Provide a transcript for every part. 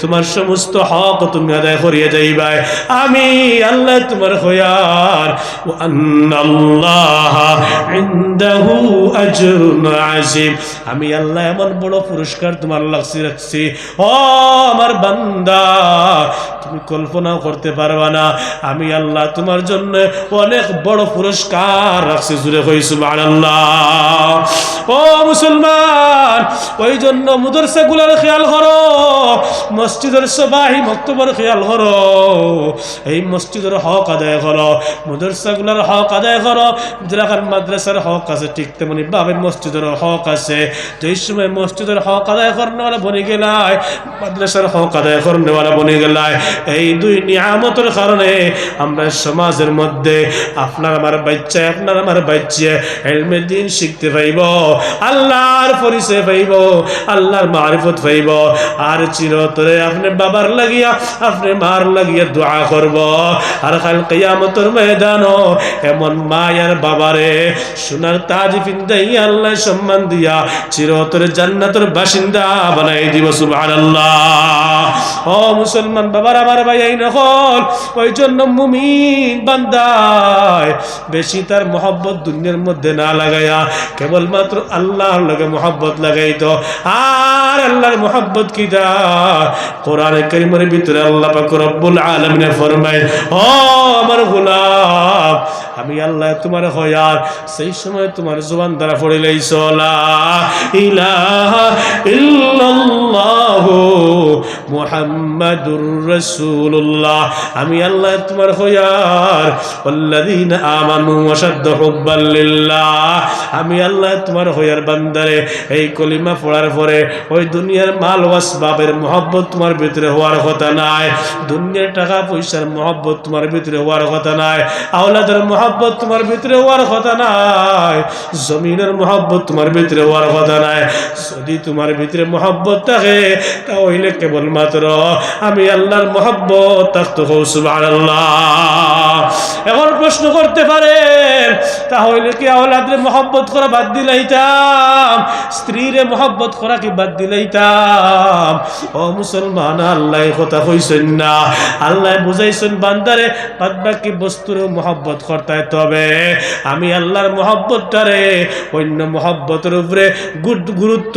তোমার সমস্ত হক তুমি আদায় করিয়ে যাইবাই। আমি আল্লাহ তোমার হয়ার ও আল্লাহ আমি আল্লাহ এমন বড় পুরস্কার তোমার লাগছি, রাখছি। ও আমার বান্দা, তুমি কল্পনাও করতে পারবা না। আমি আল্লাহ তোমার জন্য অনেক বড় পুরস্কার রাখছি, জুড়ে হয়েছি আল্লাহ ও মুসলমান ওই জন্য মুদরসাগুলোর খেয়াল করো। মসজিদের সবাই মক্তবর খেয়াল করো। এই মসজিদের হক আদায় করো। মুদরসাগুলোর হক আদায় করো। যেরকম মাদ্রাসার হক আছে, ঠিক তেমনি বাবে মসজিদের হক আছে। যেই সময় মসজিদের হক আদায় করনেওয়ালা বনে গেলায়, মাদ্রাসার হক আদায় করনেওয়ালা বনে গেলায়, এই দুই নিয়ামতের কারণে আমরা সমাজের মধ্যে আপনার আমার বাচ্চা, আপনার আমার বাচ্চা হেলমেট দিন শিখতে পাইব। আল্লাহর পরিচয় আল্লাহর মারিফত পাইব আর চিরতরে আপনি বাবার লাগিয়া, আপনি মার লাগিয়া দোয়া করব। আর কাল কিয়ামতের ময়দান এমন মায়ার বাবারে, সোনার তাজ পিন্দাই আল্লাহ সম্মান দিয়া চিরতরে জান্নাতের বাসিন্দা বানাই দিব, সুবহানাল্লাহ। ও মুসলমান বাবার আমার ভাই, এই নকল, ওই জন্য মুমিন বান্দায় বেশি তার মহব্বত দুনিয়ার মধ্যে না লাগাইয়া কেবলমাত্র আল্লাহর লগে মহব্বত চাইতো আর আল্লাহর কি কোরআন করিমের ভিতরে আল্লাহ আলমিনে ফরমায়, ও আমার আমি আল্লাহ তোমার হয়ার সেই সময় তোমার জোবান দ্বারা আমি আল্লাহ তোমার হয়ার আল্লাযীনা আমানু আমি আল্লাহ তোমার হয়ার বান্দারে, এই কলি কলিমা পড়ার পরে ওই দুনিয়ার মাল ওয়াসবাবের মহব্বত তোমার ভিতরে হওয়ার কথা নাই। দুনিয়ার টাকা পয়সার মহব্বত তোমার ভিতরে হওয়ার কথা নাই। আওলাদের মহব্বত তোমার ভিতরে হওয়ার কথা নাই। জমিনের মহব্বত তোমার ভিতরে হওয়ার কথা নাই। যদি তোমার ভিতরে মহব্বত থাকে, তাহলে কেবলমাত্র আমি আল্লাহর মহব্বত থাকতো সুবহানাল্লাহ। এখন প্রশ্ন করতে পারেন, তাহলে কি আওলাদের মহব্বত করা বাদ দিলাইতাম? স্ত্রীরে মহব্বত করা কি বাদ দিলাইতাম। ও মুসলমান, আল্লাহ কথা কইছেন না। আল্লাহ বুঝাইছেন, বান্দারে বাদ বাকি বস্তুর মহব্বত করতে তবে আমি আল্লাহর মহব্বতটারে, অন্য মহব্বতের উপরে গুড গুরুত্ব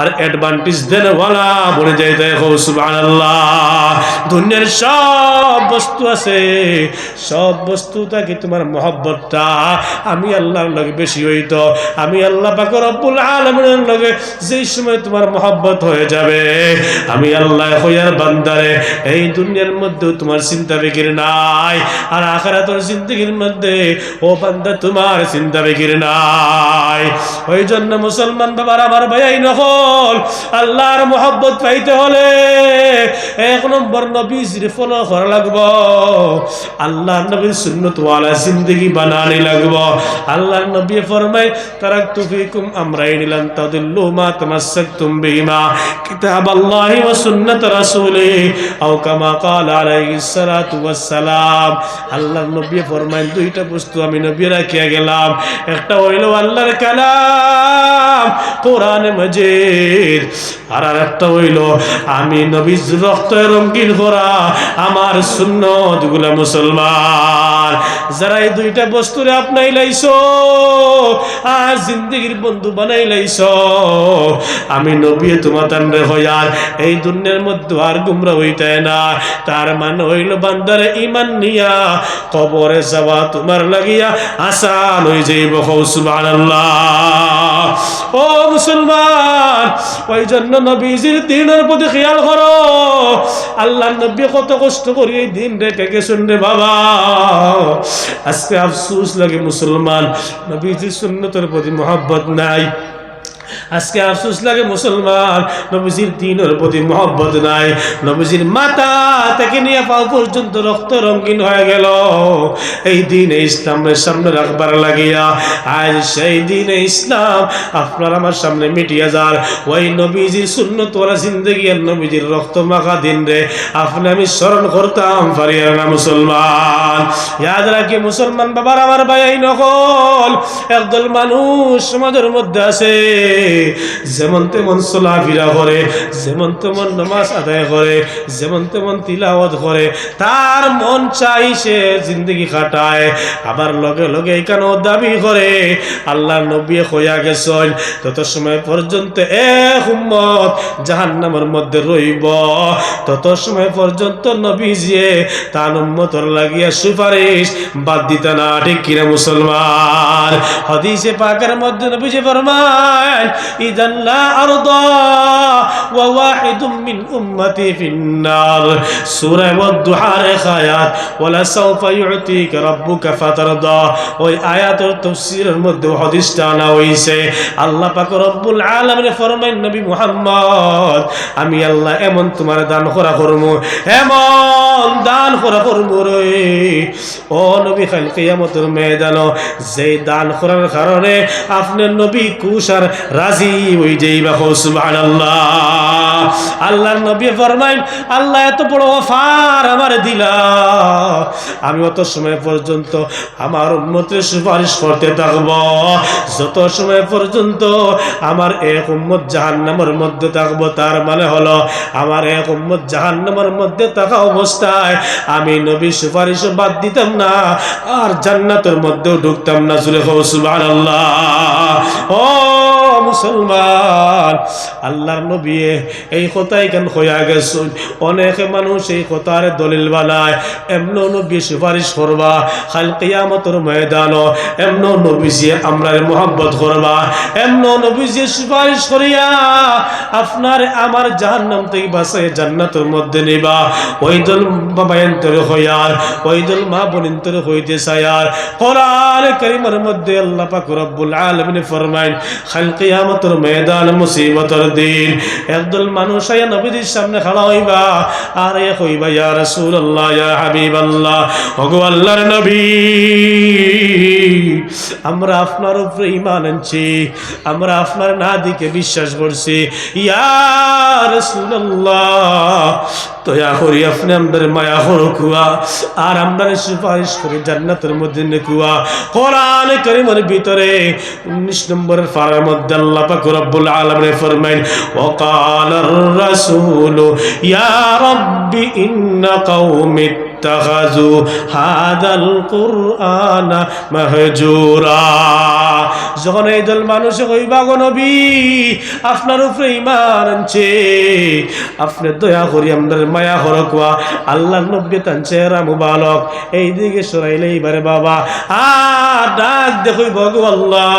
আর অ্যাডভান্টেজ দেন ওয়ালা বলে যাইতে সুবহানাল্লাহ। দুনিয়ার সব বস্তু আছে, সব বস্তু থাকি তোমার মহব্বতটা। আমি আল্লাহর লগে বেশি হইত। আমি আল্লাহ পাক রব্বুল আলামিনের লগে যেই সময় তোমার মহব্বত হয়ে যাবে, আমি আল্লাহ হইয়ার বান্দারে এই দুনিয়ার তোমার চিন্তা ফিকির নাই, আর আখারাতের জিন্দগির মধ্যে ও বান্দা তোমার চিন্তা ফিকির নাই। ওই জন্য মুসলমান বাবার, আমার নকল, আল্লাহর মহব্বত পাইতে হলে এক নম্বর নবীজির ফলো করা লাগবো আল্লাহ নবীর সুন্নত জিন্দগি বানানি লাগবো। আল্লাহ নবী ফরমাই তারাক তুফিকুম আমরাই নিলাম তাদিল্লু মা তামাসসাকতুম বিমা কিতাব আল্লাহি ওয়া সুন্নাত রাসূলি। আও কামা ক্বাল আলাইহিস সালাতু ওয়াস সালাম। আল্লাহ নবী ফরমাই দুইটা বস্তু আমি নবী রাখিয়া গেলাম। একটা হইল আল্লাহর কালাম মজিদ। আর আরেকটা হইল, আমি রক্ত রঙ্গিন করা আমার সুন্নতগুলা মুসলমান। যারা এই দুইটা বস্তুরে আপনাই লাইছো, আর জিন্দগির বন্ধু বানাই লাইছো আমি নবী তান্ডে হইয়ার এই দুনিয়ার মধ্যে আর গুমরা হইতে না। তার মানে হইল বান্দারে ইমান নিয়া, কবরে যাওয়া তোমার লাগিয়া আসান হয়ে যাইব সুবহানাল্লাহ। ও মুসলমান ওই জন্য নবীজির দিনের প্রতি খেয়াল করো। আল্লাহ নবী কত কষ্ট করি এই দিন রেখে গেছেন রে বাবা। আজকে আফসুস লাগে মুসলমান, নবীজির সুন্নতের প্রতি মহব্বত নাই। আজকে আফসোস লাগে মুসলমান, নবীজির দিনের প্রতি মহব্বত নাই। নবীজির মাথা থেকে নিয়ে পাও পর্যন্ত রক্ত রঙিন হয়ে গেল। এই দিনে ইসলামের সামনে রাখবার লাগিয়া, আজ সেই দিনে ইসলাম আপনার আমার সামনে মিটিয়া যার। ওই নবীজির শূন্য ওরা জিন্দগি আর নবীজির রক্ত মাখা দিন রে। আপনি আমি স্মরণ করতাম পারিয়ার না মুসলমান। ইয়াদ রাখি মুসলমান বাবার আমার ভাই নকল, একদল মানুষ সমাজের মধ্যে আছে। যেমন তেমন চলাফেরা করে, যেমন তেমন নামাজ আদায় করে, যেমন তেমন তিলাওয়াত করে, তার মন চাই সে জিন্দগি কাটায়। আবার লগে লগে এখানেও দাবি করে, আল্লাহ নবী হইয়া গেছেন, তত সময় পর্যন্ত এক উম্মত জাহান্নামের মধ্যে রইব। তত সময় পর্যন্ত নবী যে তার উম্মতর লাগিয়া সুপারিশ বাদ দিতে না, ঠিক কিনা মুসলমান? হদিসে পাকের মধ্যে নবী যে ফরমান ইদাল্লা আরদা ওয়া ওয়াহিদুম মিন উম্মতি ফিন্নার। সূরা ওয়াদ-দুহার আয়াত, ওয়ালা সাউফা ইউতিকা রাব্বুকা ফাতারদা। ওই আয়াতের তাফসীরের মধ্যে হাদিসটা আনা হইছে, আল্লাহ পাক রব্বুল আলামিন ফরমায় নবী মুহাম্মদ, আমি আল্লাহ এমন তোমার দান করা করমু, এমন দান করা করমু রে। ও নবী খাল কিয়ামতের ময়দান যেই দান করার কারণে আপনার নবী কুশার রাজি আল্লাহ আমি অত সময় পর্যন্ত আমার উন্মতের সুপারিশ করতে থাকব। যত সময় পর্যন্ত আমার এক উম্মত জাহান্নামের মধ্যে থাকব, তার মানে হলো আমার এক উম্মত জাহান্নামের মধ্যে থাকা অবস্থায় আমি নবী সুপারিশ বাদ দিতাম না, আর জান্নাতের মধ্যেও ঢুকতাম না জুড়ে সুবহানাল্লাহ। ও মুসলমান। আল্লাহর নবী এই কথাই কেন হইয়া গেছুন? অনেকে মানুষ এই কথার দলিল বানায়। এমন নবী সুপারিশ করবা খাল কিয়ামতের ময়দান এমন নবী যে আমরা মোহাম্মত করবা। এমন নবী যে সুপারিশ করিয়া আপনার আমার জাহান্নাম থেকে বাসায় জান্নাতের মধ্যে নিবা। ওই দল বাবায়ন্তর হইয়ার, ওই দল মা বোনিন্তর হইতে চায়ার কোরআন করিমের মধ্যে আল্লাহ পাক রব্বুল আলামিন ফরমাইন খাল কিয়ামতের ময়দান মুসিবতের দিন। একদল মানুষ আয়া নবীদের সামনে খাড়া হইবা, আর এ হইবা, ইয়া রাসূলুল্লাহ, ইয়া হাবিবাল্লাহ। ওগো আল্লাহর নবী, আমরা আপনার উপরে ঈমান আনছি, আমরা আপনার নাদিকে বিশ্বাস করছি। ইয়া রাসূলুল্লাহ, দয়া করি আপনি আমাদের মায়া হরকুয়া আর আমরা সুপারিশ করি জান্নাতের মধ্যে নেকুয়া কোরআন করিমের ভিতরে উনিশ নম্বরের ফারার মধ্যে الله بك رب العالمين فرمين وقال الرسول يا رب إن قوم اتخذوا هذا القرآن مهجورا যখন এই দল মানুষ কইবা গো নবী আপনার উপরে ইমান আনছে আপনি দয়া করি আমাদের মায়া হরকুয়া আল্লাহ নব্বী তান চেহারা মুবালক এই দিকে সরাইলে এইবারে বাবা আর ডাক দেখো ভগো আল্লাহ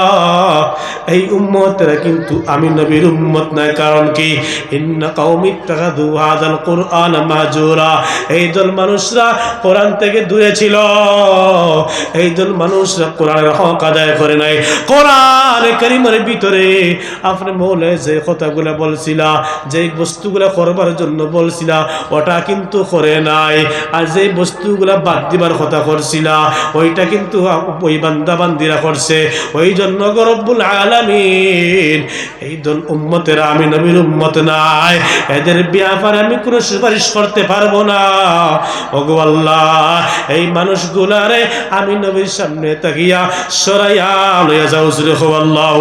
এই উম্মতেরা কিন্তু আমি নবীর উম্মত নয় কারণ কি ইন্না কওমি তাকাদু হাদাল কুরআন মাহজুরা এই দল মানুষরা কোরআন থেকে দূরে ছিল। এই দল মানুষরা কোরআনের হক আদায় করে নাই। কোরআন করিমের ভিতরে আপনি মৌলে যে কথাগুলো বলছিলা যে বস্তুগুলো করবার জন্য বলছিলা, ওটা কিন্তু করে নাই। আর যে বস্তুগুলা বাদ দিবার কথা করছিলা, ওইটা কিন্তু ওই বান্দা বান্দিরা করছে। ওই জন্য গরব্বুল আলামিন, এই দল উম্মতের, আমি নবীর উম্মত নাই। এদের ব্যাপারে আমি কোনো সুপারিশ করতে পারব না। ওগো আল্লাহ এই মানুষগুলারে আমি নবীর সামনে তাকিয়া সরাইয়া লইয়া যাও জুড়ে হো আল্লাহ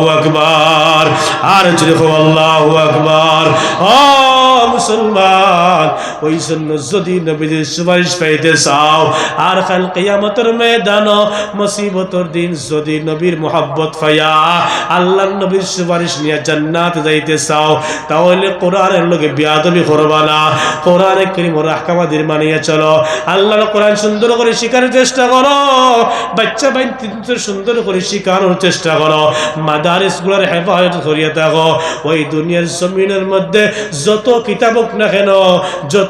আর জুড়ে হো আল্লাহ আকবার। ও মুসলমান ওই জন্য যদি নবীদের সুপারিশ পাইতে চাও, আর কাল কিয়ামতের ময়দান মুসিবতর দিন যদি নবীর মোহাব্বত পাইয়া আল্লাহ নবীর সুপারিশ নিয়ে জান্নাত যাইতে চাও, তাহলে কোরআনের লোকে বিয়াদবি করবা না। কোরআনে করিমর আহকামাদির মানিয়ে চলো। আল্লাহর কোরআন সুন্দর করে শিখানোর চেষ্টা করো। বাচ্চা বাইন সুন্দর করে শিখানোর চেষ্টা করো। মাদারিসগুলোর হেফাজত করিয়ে থাকো। ওই দুনিয়ার জমিনের মধ্যে যত কিতাব হোক না কেন, যত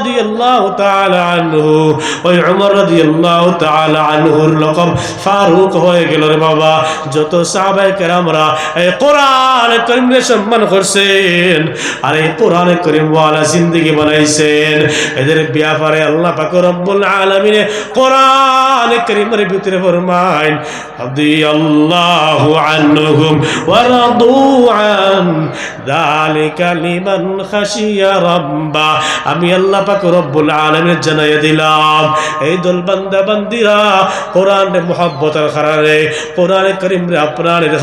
রাদিয়াল্লাহু হয়ে গেল রে বাবা। যত সাহাবায়ে কেরামরা এই কোরআন করিমকে সম্মান করছেন, আর এই কোরআন করিম ওয়ালা জিন্দেগি বানাইছেন। এদের ব্যাপারে আল্লাহ পাক রব্বুল আলামিন কোরআন করিমের ভিতরে ফরমাইন রাদিয়াল্লাহু আনহুম ওয়া রাদু আন যালিকা লিমান খাশিয়া রাব্বা। আমি আল্লাহ পাক রব্বুল আলামিন দিলাম, এই দল বান্দা বান্দিরা কারণে, কোরআন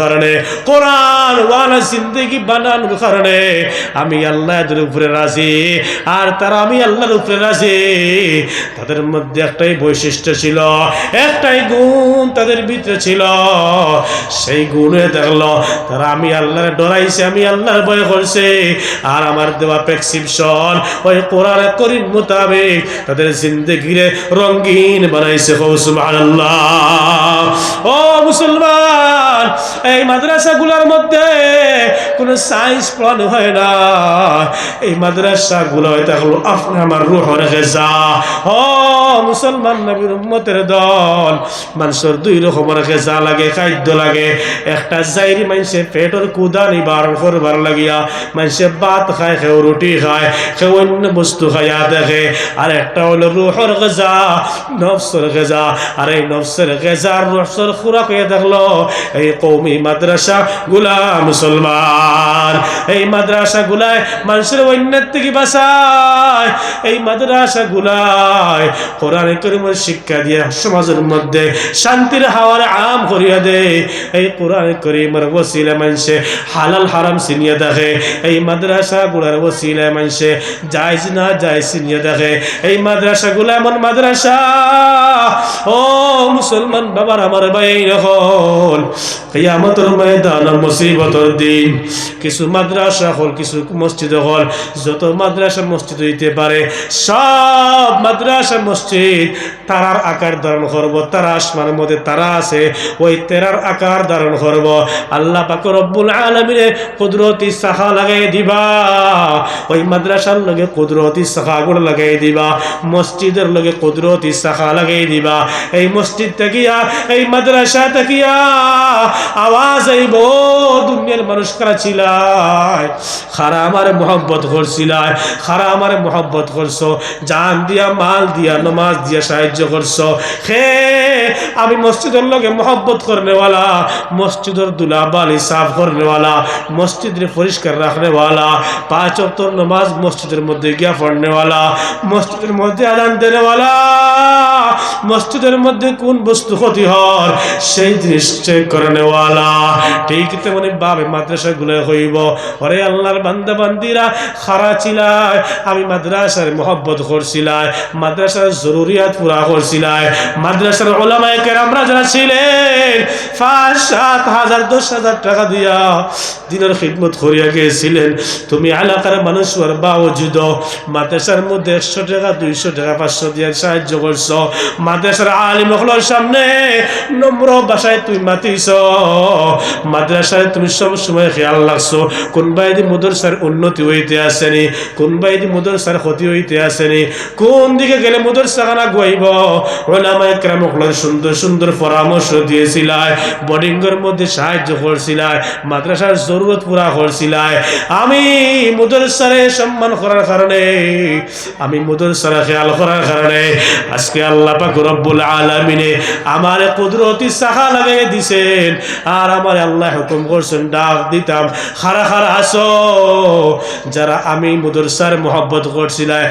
কারণে কোরআন ওয়ালা জিন্দেগি বানানোর কারণে আমি আল্লাহ এদের উপরে রাজি। আর তারা আমি আল্লাহর উপরে রাজি। তাদের মধ্যে একটাই বৈশিষ্ট্য ছিল একটাই গুণ তাদের ভিতরে ছিল। সেই গুণে দেখল, তারা আমি আল্লাহর ডরাইছে, আমি আল্লাহর ভয় করছে। আর আমার দেওয়া প্রেসক্রিপশন ওই কোরআন করিম মোতাবেক তাদের জিন্দগিরে রঙিন বানাইছে আল্লাহ ও মুসলমান! এই মাদ্রাসাগুলোর মধ্যে কোনো সায়েন্স পড়ানো হয় না। এই মাদ্রাসাগুলো, এটা হলো আপনি আমার রুহ রেখে যা ও মুসলমান নবীর উম্মতের দল, মানুষের দুই রকমের যা লাগে, খাদ্য লাগে। একটা জাইরি মানুষে পেটর কুদা নিবারণ করবার লাগিয়া মানুষে ভাত খায়, কেউ রুটি খায়, কেউ অন্য বস্তু খাইয়া দেখে। আর একটা হলো রুহর গেজা, নফসর গেজা। আর এই নফসের গেজা নফসর খুরাক দেখল, এই কৌমি মাদ্রাসা গুলা মুসলমান। এই মাদ্রাসা গুলায় মানুষের অন্যের থেকে বাঁচায়। এই মাদ্রাসা গুলায় কোরআন করিমের শিক্ষা দিয়ে সমাজের মধ্যে শান্তির হাওয়ার আম করিয়া দে। এই কোরআন করিমের ওসিলে মানুষে হালাল হারাম চিনিয়ে দেখে। এই মাদ্রাসা গুলার ওসিলে মানুষে যাইজ না যাই চিনিয়ে দেখে। এই মাদ্রাসা গুলা এমন মাদ্রাসা, ও মুসলমান বাবার আমার ভাই হল। কিয়ামতের ময়দান মুসিবতর দিন। কিছু মাদ্রাসা হল, কিছু মসজিদ হল। যত মাদ্রাসা মসজিদ হইতে পারে, সব মাদ্রাসা মসজিদ তারার আকার ধারণ করব। তারা আসমানের মধ্যে তারা আছে, ওই তেরার আকার ধারণ করব। আল্লাহ পাক রব্বুল আলামিনে কুদরতি সাহা লাগাই দিবা। ওই মাদ্রাসার লগে কুদরতি সাহা গুলো লাগাই দিবা। মসজিদের লগে কুদরতি সাহা লাগাই দিবা। এই মসজিদ থাকিয়া এই মাদ্রাসা থাকিয়া আওয়াজ আইব, দুনিয়ার মানুষ কারা ছিলাই খারা আমার মোহব্বত করছিলাই খারা আমার মোহব্বত করছ, জান দিয়া, মাল দিয়া, নমাজ দিয়া সাহায্য করছ। হে, আমি মসজিদের লগে মোহব্বত করনেওয়ালা, মসজিদের দুলা সাফ করনেওয়ালা মসজিদের পরিষ্কার রাখনেওয়ালা, পাঁচ অক্টর নমাজ মসজিদের মধ্যে গিয়া পড়নেওয়ালা, মসজিদের মধ্যে আদান দেনেওয়ালা মসজিদের মধ্যে কোন বস্তু ক্ষতি হর সেই জিনিস চেক করে নেওয়ালা। ঠিক তেমনি বাবে মাদ্রাসা গুলো হইব। ওরে আল্লাহর বান্দা বান্দিরা, খারা ছিলায় আমি মাদ্রাসার মোহব্বত করছিলাই মাদ্রাসার জরুরিয়াত পুরা করছিলাই মাদ্রাসার ওলামায় কেরামরা যারা ছিলেন, পাঁচ, সাত হাজার, দশ হাজার টাকা দিয়া দিনের খিদমত করিয়া গিয়েছিলেন। তুমি এলাকার মানুষ আর বাউজুদ মাদ্রাসার মধ্যে একশো টাকা, দুইশো টাকা, পাঁচশো দিয়ে সাহায্য করছ। মাদ্রাসার আলিম হলোর সামনে নম্র বাসায় তুমি মাতিছ মাদ্রাসায় তুমি সব সময় খেয়াল রাখছো। কোনবাই দি মদরসার উন্নতি হইতে আসেনি কোনবাই দি মদরসার ক্ষতি হইতে আসেনি, কোন দিকে গেলে মদরসা খানা গুয়াইব? ওলামায় ক্রাম হলোর সুন্দর সুন্দর পরামর্শ দিয়েছিলায়, বোর্ডিংয়ের মধ্যে সাহায্য করছিলায়, মাদ্রাসার জরুরত পুরা করছিলায়। আমি মুদরসারে সম্মান করার কারণে, আমি মুদরসারে খেয়াল করার কারণে, আজকে আল্লাহ পাক রব্বুল আলামিনে আমার কুদরতি সাহা লাগাই দিছেন। আর আমার আল্লাহ হুকুম করছেন, ডাক দিতাম খারা খারা আসো যারা আমি মুদরসার মোহব্বত করছিলাম।